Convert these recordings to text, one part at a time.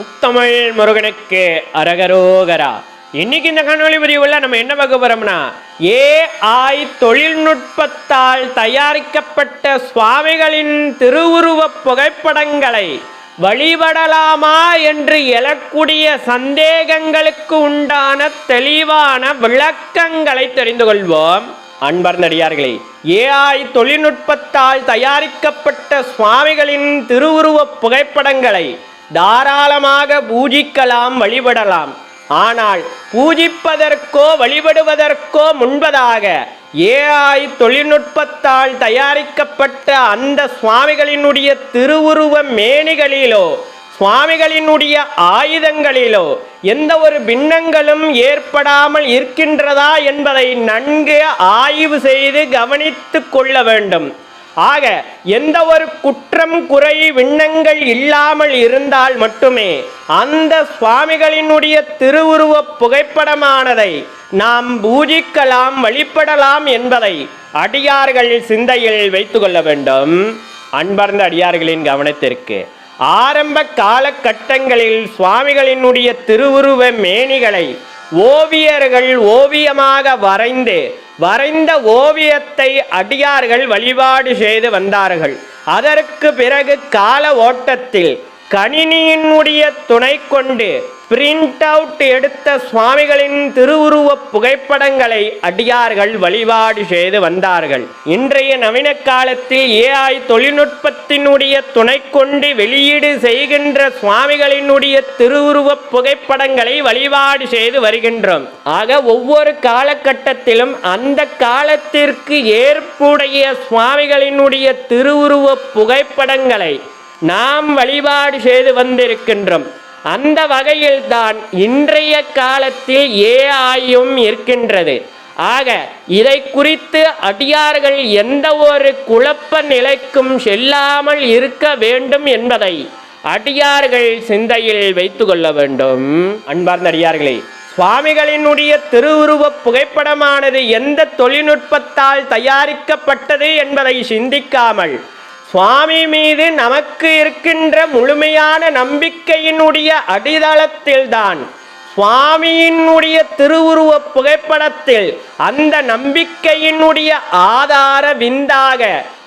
முத்தமிழ் முருகனுக்கு அரகரோகரா. இன்னைக்கு இந்த காணொளி பதிவுல நம்ம என்ன பார்க்க போறோம்னா ஏஐ தொழில்நுட்பத்தால் தயாரிக்கப்பட்ட சுவாமிகளின் திருவுருவ புகைப்படங்களை வழிபடலாமா என்று எழக்கூடிய சந்தேகங்களுக்கு உண்டான தெளிவான விளக்கங்களை தெரிந்து கொள்வோம். அன்பர்ந்தடியார்களே ஏஐ தொழில்நுட்பத்தால் தயாரிக்கப்பட்ட சுவாமிகளின் திருவுருவ புகைப்படங்களை தாராளமாக பூஜிக்கலாம் வழிபடலாம். ஆனால் பூஜிப்பதற்கோ வழிபடுவதற்கோ முன்பதாக ஏஐ தொழில்நுட்பத்தால் தயாரிக்கப்பட்ட அந்த சுவாமிகளினுடைய திருவுருவ மேனிகளிலோ சுவாமிகளினுடைய ஆயுதங்களிலோ எந்த ஒரு பின்னங்களும் ஏற்படாமல் இருக்கின்றதா என்பதை நன்கு ஆய்வு செய்து கவனித்து கொள்ள வேண்டும். ஆக எந்த ஒரு குற்றம் குறை விண்ணங்கள் இல்லாமல் இருந்தால் மட்டுமே அந்த சுவாமிகளினுடைய திருவுருவ புகைப்படமானதை நாம் பூஜிக்கலாம் வழிபடலாம் என்பதை அடியார்கள் சிந்தையில் வைத்து கொள்ள வேண்டும். அன்பர்ந்த அடியார்களின் கவனத்திற்கு ஆரம்ப காலகட்டங்களில் சுவாமிகளினுடைய திருவுருவ மேனிகளை ஓவியர்கள் ஓவியமாக வரைந்து வரைந்த ஓவியத்தை அடியார்கள் வழிபாடு செய்து வந்தார்கள். அதற்கு பிறகு கால ஓட்டத்தில் கணினியினுடைய துணை கொண்டு பிரிண்ட் அவுட் எடுத்த சுவாமிகளின் திருவுருவ புகைப்படங்களை அடியார்கள் வழிபாடு செய்து வந்தார்கள். இன்றைய நவீன காலத்தில் ஏஐ தொழில்நுட்பத்தினுடைய துணை கொண்டு வெளியீடு செய்கின்ற சுவாமிகளினுடைய திருவுருவ புகைப்படங்களை வழிபாடு செய்து வருகின்றோம். ஆக ஒவ்வொரு காலகட்டத்திலும் அந்த காலத்திற்கு ஏற்புடைய சுவாமிகளினுடைய திருவுருவ புகைப்படங்களை நாம் வழிபாடு செய்து வந்திருக்கின்றோம். அந்த வகையில்தான் இன்றைய காலத்தில் ஏஐயும் இருக்கின்றது. ஆக இதை குறித்து அடியார்கள் எந்த ஒரு குழப்ப நிலைக்கும் செல்லாமல் இருக்க வேண்டும் என்பதை அடியார்கள் சிந்தையில் வைத்து கொள்ள வேண்டும். அன்பார்ந்த அடியார்களே சுவாமிகளினுடைய திருவுருவ புகைப்படமானது எந்த தொழில்நுட்பத்தால் தயாரிக்கப்பட்டது என்பதை சிந்திக்காமல் சுவாமி மீது நமக்கு இருக்கின்ற முழுமையான நம்பிக்கையினுடைய அடித்தளத்தில்தான் சுவாமியினுடைய திருவுருவ புகைப்படத்தில் அந்த நம்பிக்கையினுடைய ஆதார விந்தாக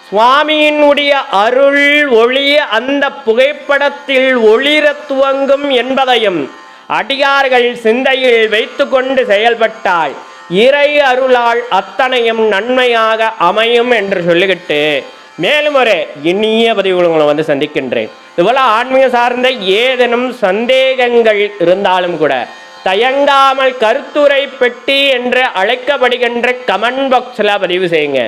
சுவாமியினுடைய அருள் ஒளி அந்த புகைப்படத்தில் ஒளிர துவங்கும் என்பதையும் அடியார்கள் சிந்தையில் வைத்துக்கொண்டு செயல்பட்டால் இறை அருளால் அத்தனையும் நன்மையாக அமையும் என்று சொல்லிக்கிட்டு மேலும் ஒரு இனிய பதிவுகள் உங்களை வந்து சந்திக்கின்றேன். இதுபோல் ஆன்மீக சார்ந்த ஏதேனும் சந்தேகங்கள் இருந்தாலும் கூட தயங்காமல் கருத்துரை பெட்டி என்று அழைக்கப்படுகின்ற கமெண்ட் பாக்ஸில் பதிவு செய்யுங்க.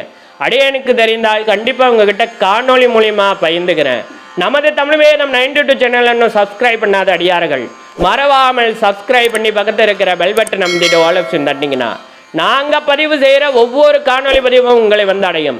அடியனுக்கு தெரிந்தால் கண்டிப்பாக உங்ககிட்ட காணொளி மூலியமாக பகிர்ந்துக்கிறேன். நமது தமிழ் நம் நைன்டி டூ சேனல் இன்னும் சப்ஸ்கிரைப் பண்ணாத அடியார்கள் மறவாமல் சப்ஸ்கிரைப் பண்ணி பக்கத்தில் இருக்கிற பெல் பட்டன் நம்பிட்டு ஆல் ஆப்ஷன் தட்டிங்கன்னா நாங்கள் பதிவு செய்கிற ஒவ்வொரு காணொளி பதிவும் உங்களை வந்து அடையும்.